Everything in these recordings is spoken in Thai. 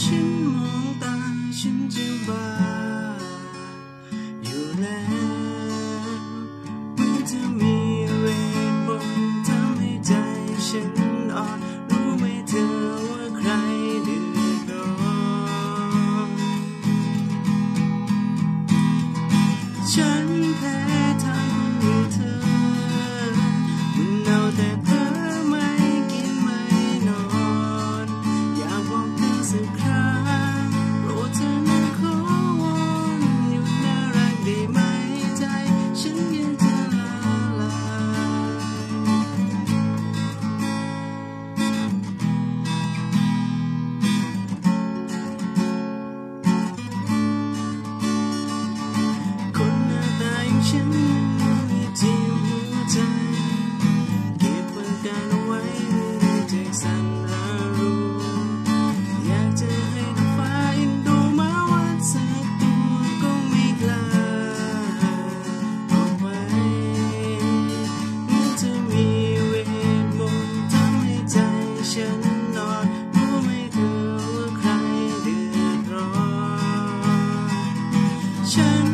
ฉันมองตาฉันจะบ้าอยู่แล้วมันจะมีเวทมทำให้ใจฉันอ่อนรู้ไหมเธอว่าใครเดือดร้อนฉัน 真。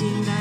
denied.